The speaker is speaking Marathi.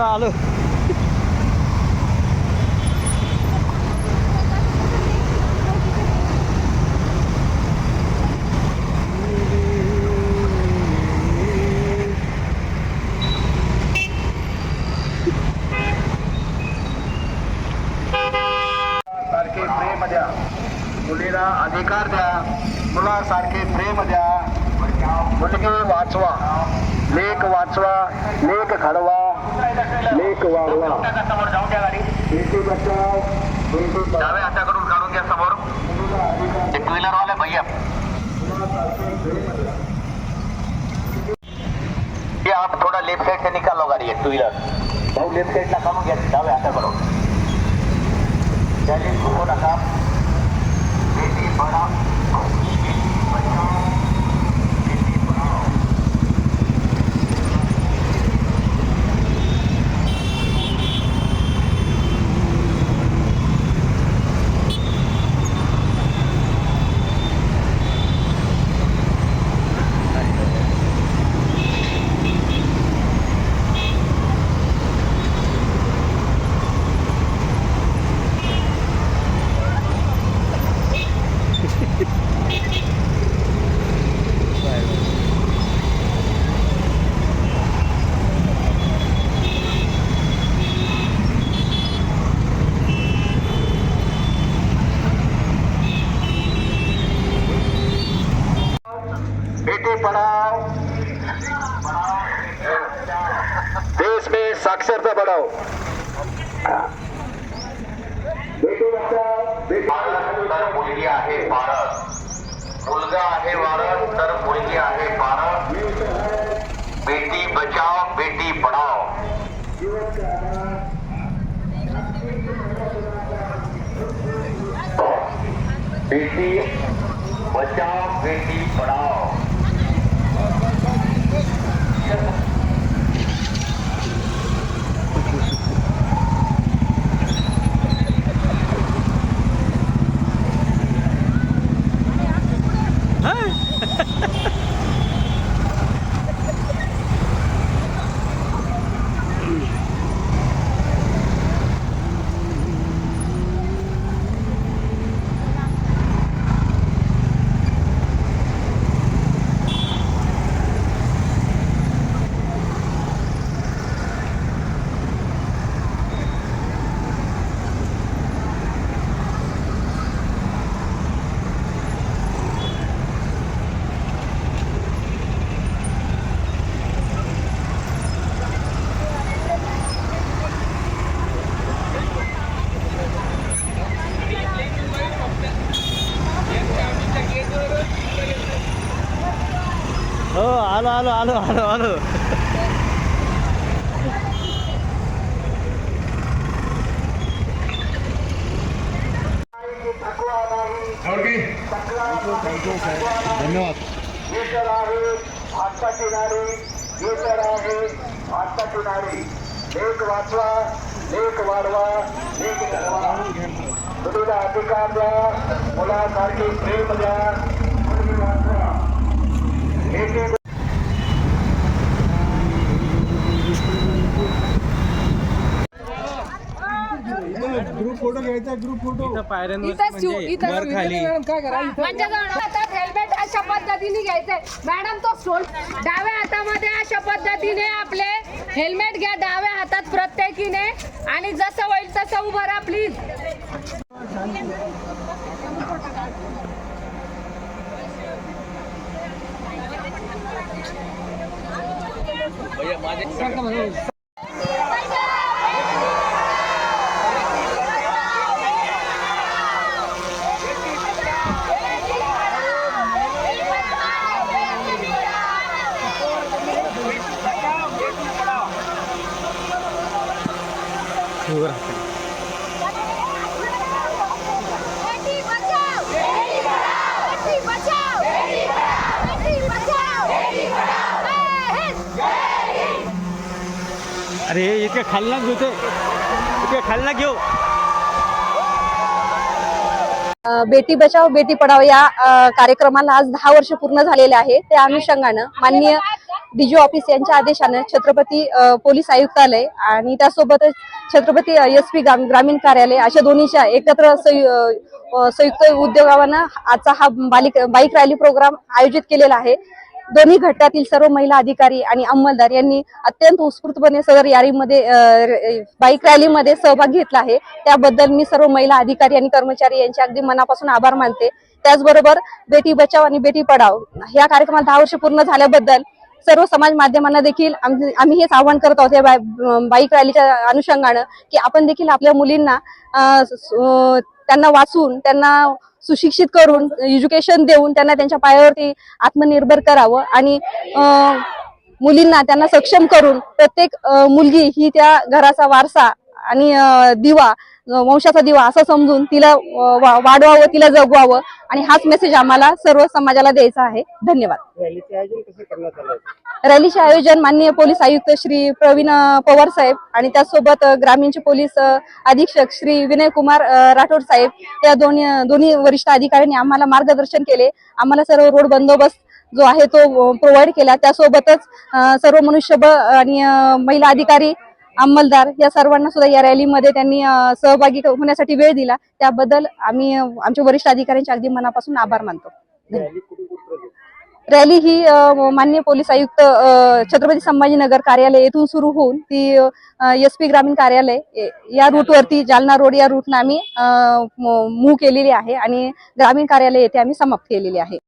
आलो आलो. सारखे प्रेम द्या. मुलीला अधिकार द्या. मुलासारखे प्रेम द्या. मुलगी वाचवा. लेख वाचवा. लेख घडवा. लेख वाढवा बेटी बचाव बेटी पढाओ. डाव्या हाताकडून काढून घ्या समोर. ते टू व्हीलर वाले भैया. ये आप थोड़ा लेफ्ट साइड से निकालो गाड़ी टू व्हीलर भाऊ लेफ्ट साइडला काढून घ्या डाव्या हाताकडून. चॅलेंज हो नका बेटी पढाओ बेटी बचाओ बेटी पढाओ बेटी पढ़ाओ देश में साक्षरता बढ़ाओ। बेटी बचाओ बेटी भारत तर मुलगी आहे भारत मुलगा आहे भारत तर मुलगी आहे भारत बेटी बचाओ बेटी पढाओ। बेटी बचाओ बेटी पढाओ हो आलो आलो आलो आलो आलो. धन्यवाद. नारी हे तर आहे नारी लेख वाचवा लेख वाढवा लेख घडवा मुलीला अधिकार द्या मुलासारखे प्रेम द्या मुलगी वाचवा बेटी इथं पायऱ्यांवर इथंच ठेवू, म्हणजे इथंच वर ठेवू. खाली. म्हणजे हातात हेल्मेट अशा पद्धतीने घ्यायचंय मॅडम तो सोल डाव्या हातामध्ये अशा पद्धतीने आपले हेल्मेट घ्या. डाव्या हातात प्रत्येकीने. आणि जसं होईल तसं उभं राहा प्लीज बचाओ बेटी अरे इतके खालना घेते इतके खालना घेऊ. बेटी बचाव बेटी पढाओ या कार्यक्रमाला आज दहा वर्ष पूर्ण झालेले आहे. त्या अनुषंगानं माननीय डीजी ऑफिस यांच्या आदेशानं छत्रपती पोलीस आयुक्तालय आणि त्यासोबतच छत्रपती एस पी ग्रामीण कार्यालय अशा दोन्हीच्या एकत्र संयु- संयुक्त उद्योगावानं आजचा हा बालिक बाईक रॅली प्रोग्राम आयोजित केलेला आहे. दोन्ही घटकातील सर्व महिला अधिकारी आणि अंमलदार यांनी अत्यंत उत्स्फूर्तपणे सदर यारीमध्ये बाईक रॅलीमध्ये सहभाग घेतला आहे. त्याबद्दल मी सर्व महिला अधिकारी आणि कर्मचारी यांचे अगदी मनापासून आभार मानते. त्याचबरोबर बेटी बचाव आणि बेटी पढाव या कार्यक्रमाला दहा वर्ष पूर्ण झाल्याबद्दल सर्व समाज माध्यमांना देखील आम- आम्ही हेच आवाहन करत आहोत या बाईक रॅलीच्या अनुषंगानं की आपण देखील आपल्या मुलींना त्यांना वाचून त्यांना सुशिक्षित करून एज्युकेशन देऊन त्यांना त्यांच्या पायावरती आत्मनिर्भर करावं आणि मुलींना त्यांना सक्षम करून प्रत्येक मुलगी ही त्या घराचा वारसा आणि दिवा वंशाचा दिवा असं समजून तिला वाढवावं तिला जगवावं आणि हाच मेसेज आम्हाला सर्व समाजाला द्यायचा आहे. धन्यवाद. रॅलीचे आयोजन माननीय पोलीस आयुक्त श्री प्रवीण पवार साहेब आणि त्याचसोबत अ, ग्रामीणचे पोलीस अधीक्षक श्री विनय कुमार राठोड साहेब या दोन्ही दोन्ही वरिष्ठ अधिकाऱ्यांनी आम्हाला मार्गदर्शन केले. आम्हाला सर्व रोड बंदोबस्त जो आहे तो प्रोव्हाइड केला. त्यासोबतच सर्व मनुष्यबळ आणि महिला अधिकारी अंमलदार या सर्वांना सुद्धा या रॅलीमध्ये त्यांनी सहभागी होण्यासाठी वेळ दिला. त्याबद्दल आम्ही आमच्या वरिष्ठ अधिकाऱ्यांचे अगदी मनापासून आभार मानतो. रॅली ही अ, माननीय पोलीस आयुक्त छत्रपती संभाजीनगर कार्यालय येथून सुरू होऊन ती एस पी ग्रामीण कार्यालय या रूटवरती जालना रोड या रूटनं आम्ही मूव्ह केलेली आहे आणि ग्रामीण कार्यालय येथे आम्ही समाप्त केलेली आहे.